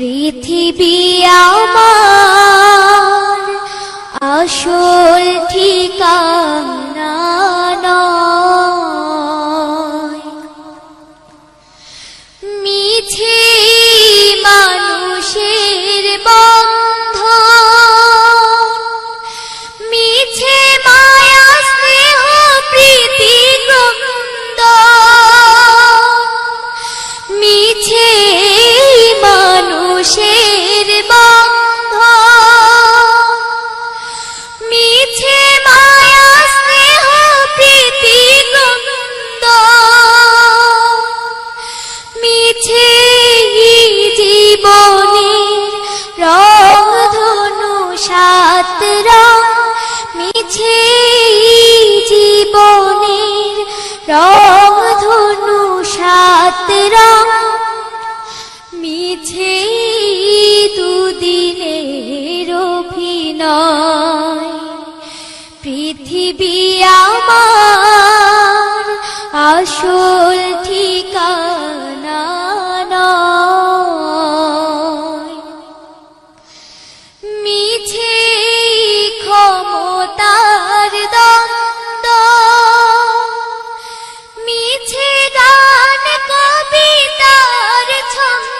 পৃথিবী আমার আসল ঠিকানা মিছে মানুষের বন্ধ মিছে মায়া স্নেহ প্রীতি মিছে মানুষের বন্ধ মিছে মায়া স্নেহ প্রীতি মিছে জীবনের রং ধনু সাত রং। মিছে পৃথিবী আমার আসল ঠিকানা মিছে ক্ষমতার দ্বন্দ্ব মিছে গান কবিতার ছন্দ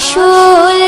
রসুল